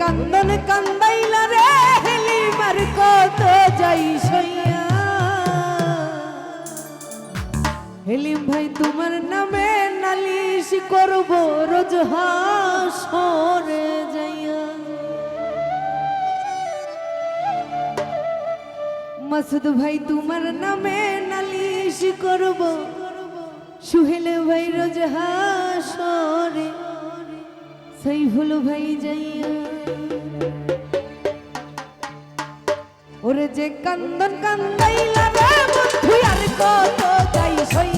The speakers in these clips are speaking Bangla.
কান্দন কান্দাইলা রে, হেলি মার কত যাই সইয়া। হেলিম ভাই, তোমার নামে নালিশ করব, রোজ হাসরে যাইয়া। মাসুদ ভাই, তোমার নামে নালিশ করব, সুহেল ভাই, রোজ হাসরে। সাইফুল ভাই যাইয়া। ওরে যে কান্দন কান্দাইলা রে বন্ধু আর কত যাই সইয়া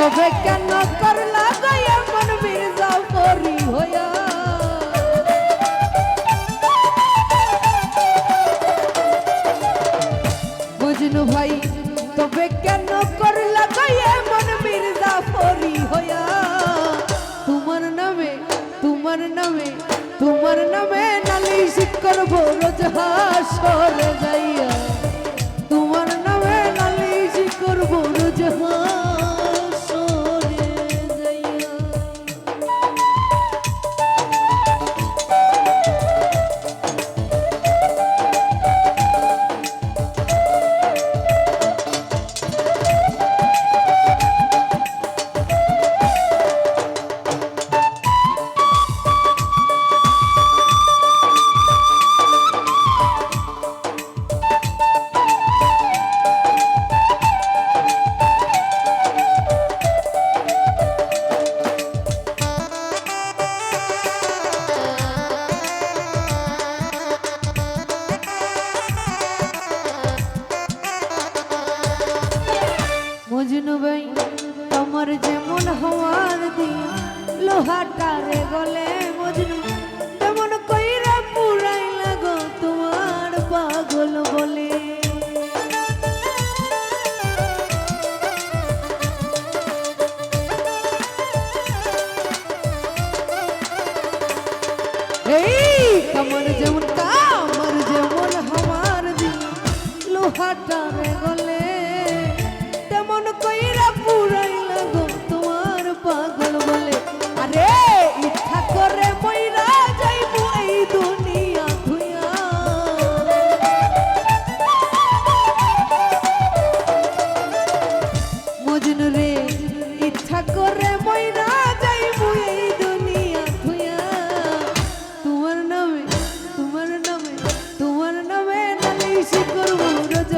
তবে কেন করলা গো এমন মির্জা পরি হইয়া? বুঝনু ভাই, তবে কেন করলা গো এমন মির্জা পরি হইয়া? তোমার নামে তোমার নামে তোমার নামে নালিশ করব রোজ হাসরে মজনু ভাই তোমার যেমন হওয়ার দিন লোহাটারে গলে একদিন রে, ইচ্ছা করে ময়রা যাইব এই দুনিয়া ধুয়া। তোমার নামে তোমার নামে তোমার নামে নালিশি করব রোজ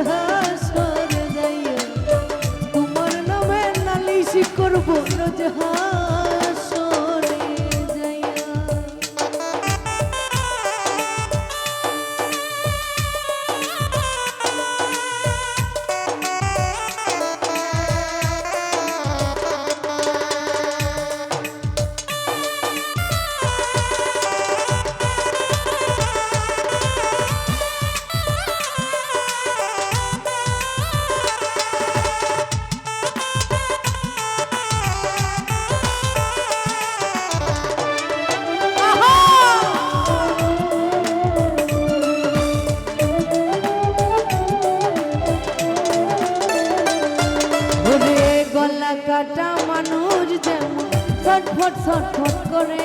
করে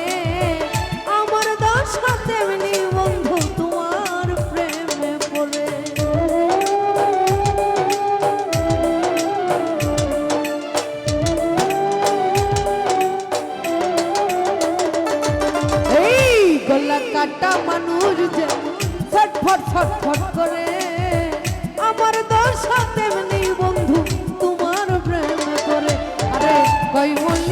আমার দশা তেমনি বন্ধু, তোমার প্রেমে পড়ে। এই গলা কাটা মানুষ যে ছটফট ছটফট করে, আমার দশা তেমনি বন্ধু, তোমার প্রেম করে আরে কই মল্লিকে